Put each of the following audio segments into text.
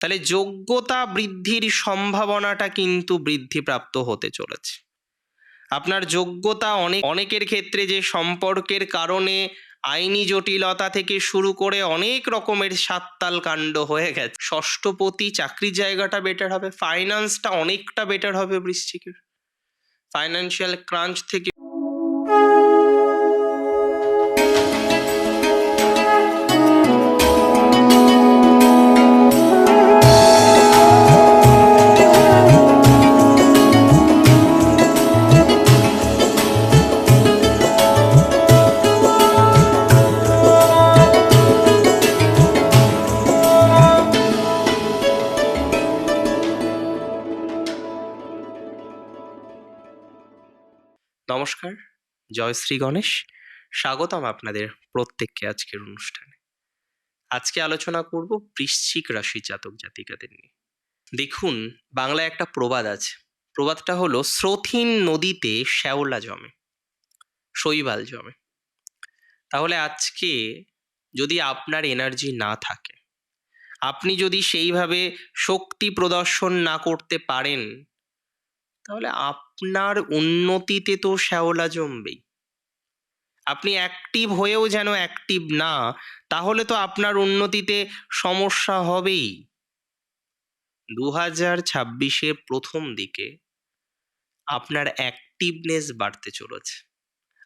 তাহলে যোগ্যতা বৃদ্ধির সম্ভাবনাটা কিন্তু বৃদ্ধিপ্রাপ্ত হতে চলেছে। আপনার যোগ্যতা অনেক, অনেকের ক্ষেত্রে যে সম্পর্কের কারণে আইনি জটিলতা থেকে শুরু করে অনেক রকমের সাততাল কাণ্ড হয়ে গেছে। ষষ্ঠপতি চাকরির জায়গাটা বেটার হবে ফাইন্যান্সটা অনেকটা বেটার হবে বৃশ্চিকের। ফাইন্যান্সিয়াল ক্রাঞ্চ থেকে নমস্কার, জয় শ্রী গণেশ। স্বাগতম আপনাদের প্রত্যেককে আজকের অনুষ্ঠানে। আজকে আলোচনা করব বৃশ্চিক রাশি জাতক জাতিকাদের নিয়ে। দেখুন, বাংলায় একটা প্রবাদ আছে। প্রবাদটা হলো স্রোথিন নদীতে শ্যাওলা জমে, শৈবাল জমে। তাহলে আজকে যদি আপনার এনার্জি না থাকে, আপনি যদি সেইভাবে শক্তি প্রদর্শন না করতে পারেন তাহলে আপনার উন্নতিতে তো শ্যাওলা জমবেই। আপনি অ্যাক্টিভ হয়েও যেন অ্যাক্টিভ না, তাহলে তো আপনার উন্নতিতে সমস্যা হবেই। দু হাজার ছাব্বিশের প্রথম দিকে আপনার অ্যাক্টিভনেস বাড়তে চলেছে।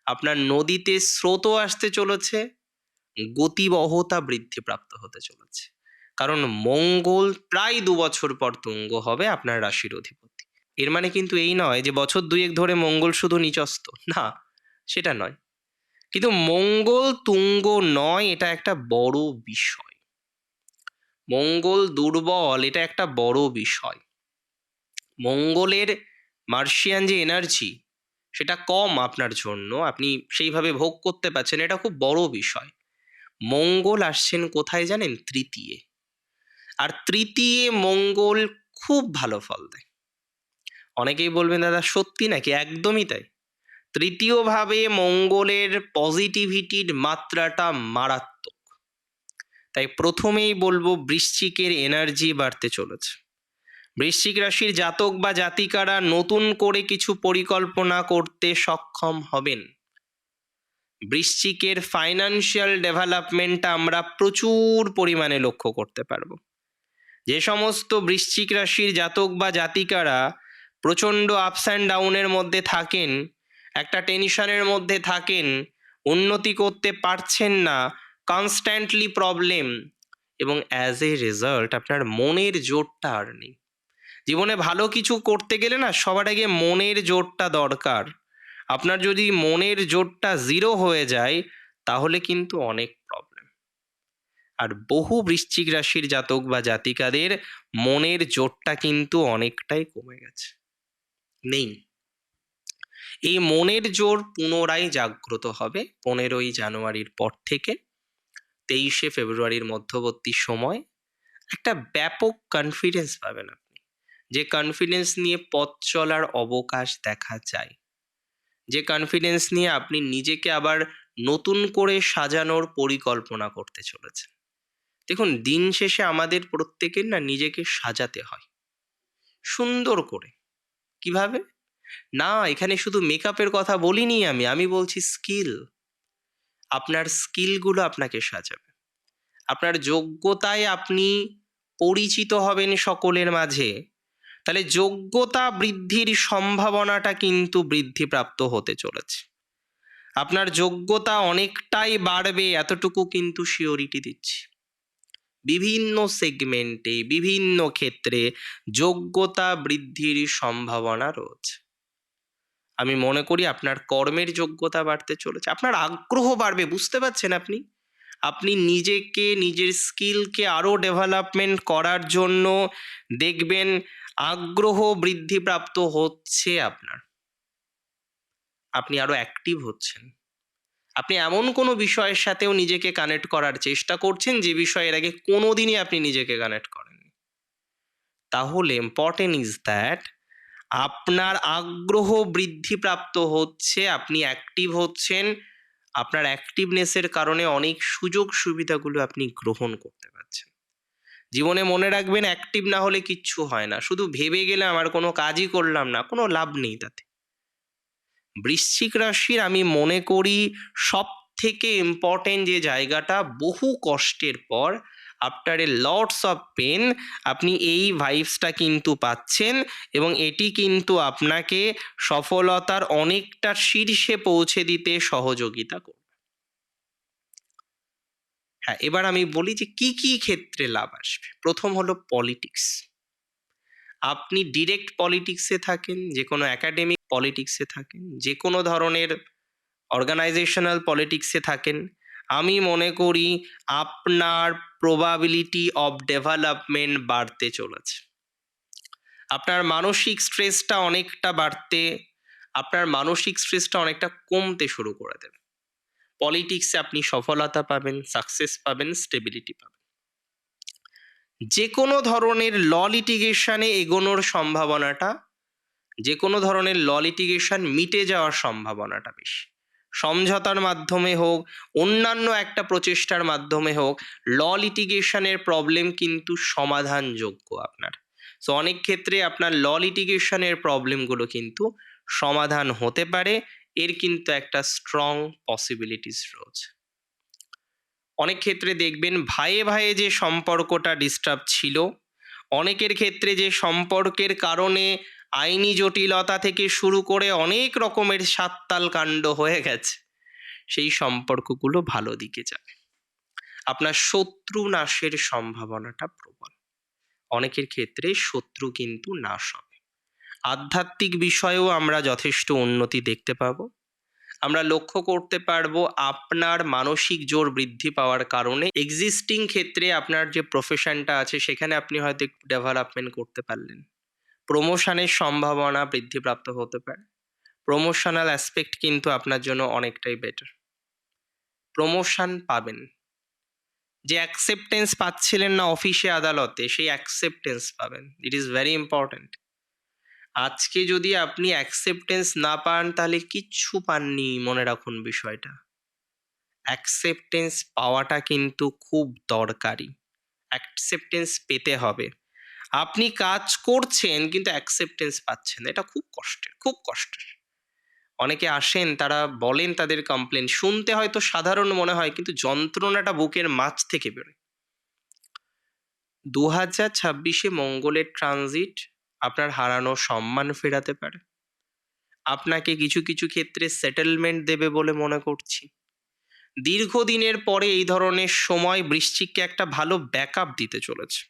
আপনার নদীতে স্রোতও আসতে চলেছে, গতিবহতা বৃদ্ধিপ্রাপ্ত হতে চলেছে। কারণ মঙ্গল প্রায় দু বছর পর তুঙ্গ হবে আপনার রাশির অধিপতি। এর মানে কিন্তু এই নয় যে বছর দুয়েক ধরে মঙ্গল শুধু নিচস্ত। না, সেটা নয়। কিন্তু মঙ্গল তুঙ্গ নয়, এটা একটা বড় বিষয়। মঙ্গল দুর্বল, এটা একটা বড় বিষয়। মঙ্গলের মার্শিয়ান যে এনার্জি, সেটা কম আপনার জন্য, আপনি সেইভাবে ভোগ করতে পারছেন, এটা খুব বড় বিষয়। মঙ্গল আসছেন কোথায় জানেন? তৃতীয়। আর তৃতীয় মঙ্গল খুব ভালো ফল দেয়। অনেকেই বলবেন, দাদা, সত্যি নাকি? একদমই তাই। তৃতীয়ভাবে, মঙ্গলের পজিটিভিটির মাত্রাটা মারাত্মক। তাই প্রথমেই বলব, বৃশ্চিকের এনার্জি বাড়তে চলেছে। বৃশ্চিক রাশির জাতক বা জাতিকারা নতুন করে কিছু পরিকল্পনা করতে সক্ষম হবেন। বৃশ্চিকের ফাইনান্সিয়াল ডেভেলপমেন্টটা আমরা প্রচুর পরিমাণে লক্ষ্য করতে পারব। যে সমস্ত বৃশ্চিক রাশির জাতক বা জাতিকারা প্রচণ্ড আপস অ্যান্ড ডাউনের মধ্যে থাকেন, একটা টেনশনের মধ্যে থাকেন, উন্নতি করতে পারছেন না কনস্ট্যান্টলি প্রবলেম এবং অ্যাজ এ রেজাল্ট আপনার মনের জোরটা আর নেই। জীবনে ভালো কিছু করতে গেলে না সবার আগে মনের জোরটা দরকার। আপনার যদি মনের জোরটা জিরো হয়ে যায়, তাহলে কিন্তু অনেক প্রবলেম আর বহু বৃশ্চিক রাশির জাতক বা জাতিকাদের মনের জোরটা কিন্তু অনেকটাই কমে গেছে। নেই। এই মনের জোর পুনরায় জাগ্রত হবে পনেরোই জানুয়ারির পর থেকে তেইশে ফেব্রুয়ারির মধ্যবর্তী সময়। একটা ব্যাপক কনফিডেন্স পাবেন আপনি, যে কনফিডেন্স নিয়ে পথ চলার অবকাশ দেখা যায়। যে কনফিডেন্স নিয়ে আপনি নিজেকে আবার নতুন করে সাজানোর পরিকল্পনা করতে চলেছেন। দেখুন, দিন শেষে আমাদের প্রত্যেকের না নিজেকে সাজাতে হয়। সুন্দর করে কীভাবে? না, এখানে শুধু মেকআপের কথা বলিনি আমি আমি বলছি স্কিল। আপনার স্কিলগুলো আপনাকে সাজাবে। আপনার যোগ্যতায় আপনি পরিচিত হবেন সকলের মাঝে। তাহলে যোগ্যতা বৃদ্ধির সম্ভাবনাটা কিন্তু বৃদ্ধিপ্রাপ্ত হতে চলেছে। আপনার যোগ্যতা অনেকটাই বাড়বে, এতটুকু কিন্তু শিওরিটি দিচ্ছি। বিভিন্ন সেগমেন্টে বিভিন্ন ক্ষেত্রে যোগ্যতা বৃদ্ধির সম্ভাবনা রয়েছে। আমি মনে করি আপনার কর্মের যোগ্যতা বাড়তে চলেছে। আপনার আগ্রহ বাড়বে, বুঝতে পারছেন আপনি? আপনি নিজেকে, নিজের স্কিলকে আরও ডেভেলপমেন্ট করার জন্য দেখবেন আগ্রহ বৃদ্ধিপ্রাপ্ত হচ্ছে আপনার। আপনি আরও অ্যাক্টিভ হচ্ছেন। আপনি এমন কোনো বিষয়ের সাথেও নিজেকে কানেক্ট করার চেষ্টা করছেন যে বিষয়ের আগে কোনো দিনই আপনি নিজেকে কানেক্ট করেননি। তাহলে ইম্পর্টেন্ট ইজ দ্যাট আপনার আগ্রহ বৃদ্ধিপ্রাপ্ত হচ্ছে, আপনি অ্যাক্টিভ হচ্ছেন, আপনার অ্যাক্টিভনেসের কারণে অনেক সুযোগ সুবিধাগুলো আপনি গ্রহণ করতে পারছেন। জীবনে মনে রাখবেন অ্যাক্টিভ না হলে কিচ্ছু হয় না। শুধু ভেবে গেলে আমার কোনো কাজই করলাম না, কোনো লাভ নেই তাতে। বৃশ্চিক রাশির আমি মনে করি সব থেকে ইম্পর্টেন্ট যে জায়গাটা বহু কষ্টের পর after a lots of pain আপনি এই ভাইবসটা কিন্তু পাচ্ছেন এবং এটি কিন্তু আপনাকে সফলতার অনেকটা শীর্ষে পৌঁছে দিতে সহযোগিতা করবে। হ্যাঁ এবার আমি বলি যে কি কি ক্ষেত্রে লাভ আসবে? প্রথম হলো পলিটিক্স আপনি ডিরেক্ট পলিটিক্সে থাকেন যে কোনো একাডেমিক পলিটিক্সে থাকেন যে কোনো ধরনের অর্গানাইজেশনাল পলিটিক্সে থাকেন, আমি মনে করি আপনার প্রবাবিলিটি অফ ডেভেলপমেন্ট বাড়তে চলেছে। আপনার মানসিক স্ট্রেসটা অনেকটা বাড়তে, আপনার মানসিক স্ট্রেসটা অনেকটা কমতে শুরু করে দেবে। পলিটিক্সে আপনি সফলতা পাবেন সাকসেস পাবেন স্টেবিলিটি পাবেন। যে কোনো ধরনের ল লিটিগেশনে এগোনোর সম্ভাবনাটা যে কোনো ধরনের ল লিটিগেশন মিটে যাওয়ার সম্ভাবনাটা বেশি। সমঝোতার মাধ্যমে হোক, অন্যান্য একটা প্রচেষ্টার মাধ্যমে হোক, ল লিটিগেশনের প্রবলেম কিন্তু সমাধানযোগ্য আপনার। সো অনেক ক্ষেত্রে আপনার ল লিটিগেশনের প্রবলেমগুলো কিন্তু সমাধান হতে পারে। এর কিন্তু একটা স্ট্রং পসিবিলিটিস রয়েছে। অনেক ক্ষেত্রে দেখবেন ভাইয়ে ভাইয়ে যে সম্পর্কটা ডিস্টার্ব ছিল, অনেকের ক্ষেত্রে যে সম্পর্কের কারণে আইনি জটিলতা থেকে শুরু করে অনেক রকমের সাততাল কাণ্ড হয়ে গেছে, সেই সম্পর্কগুলো ভালো দিকে যাবে। আপনার শত্রু নাশের সম্ভাবনাটা প্রবল। অনেকের ক্ষেত্রে শত্রু কিন্তু নাশ হবে। আধ্যাত্মিক বিষয়েও আমরা যথেষ্ট উন্নতি দেখতে পাবো। আমরা লক্ষ্য করতে পারব আপনার মানসিক জোর বৃদ্ধি পাওয়ার কারণে এক্সিস্টিং ক্ষেত্রে আপনার যে প্রফেশনটা আছে সেখানে আপনি হয়তো একটু ডেভেলপমেন্ট করতে পারলেন। প্রমোশনের সম্ভাবনা বৃদ্ধিপ্রাপ্ত হতে পারে। প্রমোশনাল অ্যাসপেক্ট কিন্তু আপনার জন্য অনেকটাই বেটার প্রমোশন পাবেন। যে অ্যাকসেপ্টেন্স পাচ্ছিলেন না অফিসে আদালতে, সেই অ্যাকসেপ্টেন্স পাবেন। ইট ইজ ভেরি ইম্পর্ট্যান্ট আজকে যদি আপনি অ্যাকসেপ্টেন্স না পান, তাহলে কিচ্ছু পাননি মনে রাখুন বিষয়টা। অ্যাকসেপ্টেন্স পাওয়াটা কিন্তু খুব দরকারি। অ্যাকসেপ্টেন্স পেতে হবে। আপনি কাজ করছেন কিন্তু অ্যাকসেপ্টেন্স পাচ্ছেন। এটা খুব কষ্টের খুব কষ্টের। অনেকে আসেন, তারা বলেন তাদের কমপ্লেন শুনতে হয়তো সাধারণ মনে হয়, কিন্তু যন্ত্রণাটা বুকের মাঝ থেকে বেরোয়। দু হাজার ছাব্বিশে মঙ্গলের ট্রানজিট আপনার হারানো সম্মান ফেরাতে পারে। আপনাকে কিছু কিছু ক্ষেত্রে সেটেলমেন্ট দেবে বলে মনে করছি। দীর্ঘদিনের পরে এই ধরনের সময় বৃশ্চিককে একটা ভালো ব্যাকআপ দিতে চলেছে।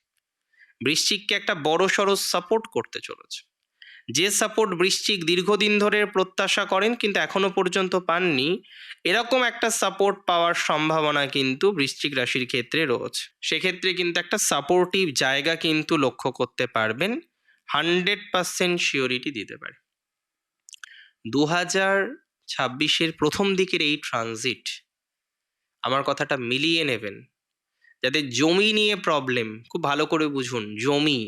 বৃশ্চিককে একটা বড় সড়ো সাপোর্ট করতে চলেছে। যে সাপোর্ট বৃশ্চিক দীর্ঘদিন ধরে প্রত্যাশা করেন কিন্তু এখনও পর্যন্ত পাননি, এরকম একটা সাপোর্ট পাওয়ার সম্ভাবনা কিন্তু বৃশ্চিক রাশির ক্ষেত্রে রয়েছে। সেক্ষেত্রে কিন্তু একটা সাপোর্টিভ জায়গা কিন্তু লক্ষ্য করতে পারবেন। হান্ড্রেড পার্সেন্ট শিওরিটি দিতে পারে। দু হাজার ছাব্বিশের প্রথম দিকের এই ট্রানজিট আমার কথাটা মিলিয়ে নেবেন। যাদের জমি নিয়ে প্রবলেম খুব ভালো করে বুঝুন, জমি,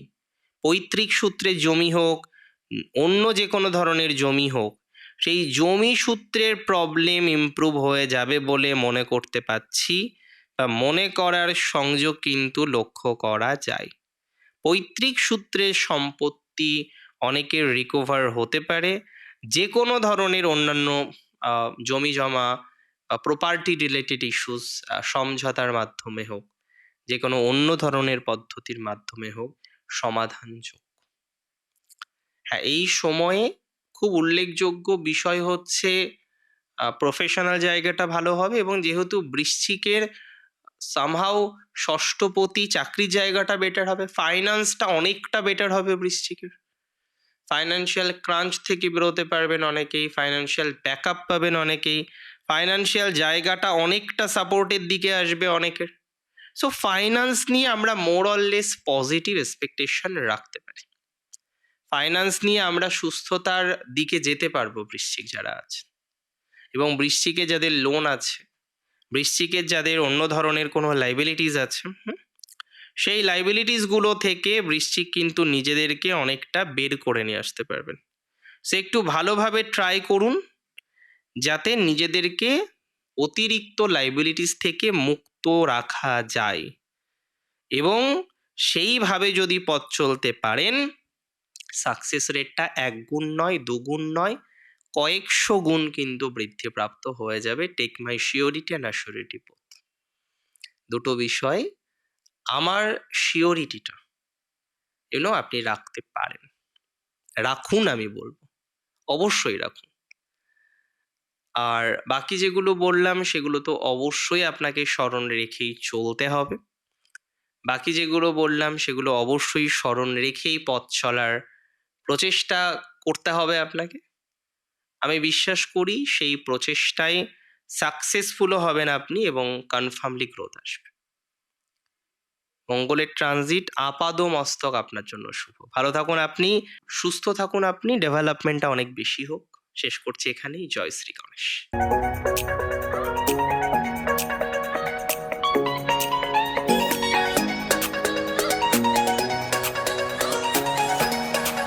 পৈতৃক সূত্রে জমি হোক, অন্য যে কোনো ধরনের জমি হোক, সেই জমি সূত্রের প্রবলেম ইমপ্রুভ হয়ে যাবে বলে মনে করতে পারছি বা মনে করার সংযোগ কিন্তু লক্ষ্য করা যায়। পৈতৃক সূত্রের সম্পত্তি অনেকের রিকভার হতে পারে। যে কোনো ধরনের অন্যান্য জমি জমা প্রপার্টি রিলেটেড ইস্যুস সমঝোতার মাধ্যমে হোক যে কোনো অন্য ধরনের পদ্ধতির মাধ্যমে হোক, সমাধানযোগ্য। হ্যাঁ এই সময়ে খুব উল্লেখযোগ্য বিষয় হচ্ছে প্রফেশনাল জায়গাটা ভালো হবে এবং যেহেতু বৃশ্চিকের সামহাও ষষ্ঠপতি চাকরির জায়গাটা বেটার হবে ফাইন্যান্সটা অনেকটা বেটার হবে বৃশ্চিকের। ফাইন্যান্সিয়াল ক্রাঞ্চ থেকে বেরোতে পারবেন অনেকেই ফাইন্যান্সিয়াল ব্যাকআপ পাবেন অনেকেই ফাইন্যান্সিয়াল জায়গাটা অনেকটা সাপোর্টের দিকে আসবে অনেকের। সো ফাইন্যান্স নিয়ে আমরা মোর লেস পজিটিভ এক্সপেকটেশন রাখতে পারি। ফাইন্যান্স নিয়ে আমরা সুস্থতার দিকে যেতে পারব বৃশ্চিক যারা আছে এবং বৃশ্চিকে যাদের লোন আছে বৃশ্চিকের যাদের অন্য ধরনের কোনো লাইবিলিটিস আছে সেই লাইবিলিটিসগুলো থেকে বৃশ্চিক কিন্তু নিজেদেরকে অনেকটা বের করে নিয়ে আসতে পারবেন। সে একটু ভালোভাবে ট্রাই করুন, যাতে নিজেদেরকে অতিরিক্ত লাইবিলিটিস থেকে মুক্ত রাখা যায়। এবং সেইভাবে যদি পথ চলতে পারেন সাকসেস রেটটা এক গুণ নয়, দুগুণ নয় কয়েকশো গুণ কিন্তু বৃদ্ধিপ্রাপ্ত হয়ে যাবে take my surety and assurity both দুটো বিষয়, আমার শিওরিটিটা এগুলো আপনি রাখতে পারেন। রাখুন আমি বলব, অবশ্যই রাখুন। আর বাকি যেগুলো বললাম, সেগুলো তো অবশ্যই আপনাকে স্মরণ রেখেই চলতে হবে। বাকি যেগুলো বললাম, সেগুলো অবশ্যই স্মরণ রেখেই পথ চলার প্রচেষ্টা করতে হবে আপনাকে। আমি বিশ্বাস করি সেই প্রচেষ্টায় সাকসেসফুলও হবেন আপনি এবং কনফার্মলি গ্রোথ আসবে। মঙ্গলের ট্রানজিট আপাদ মস্তক আপনার জন্য শুভ। ভালো থাকুন আপনি, সুস্থ থাকুন আপনি ডেভেলপমেন্টটা অনেক বেশি হোক। শেষ করছি এখানেই। জয় শ্রী গণেশ।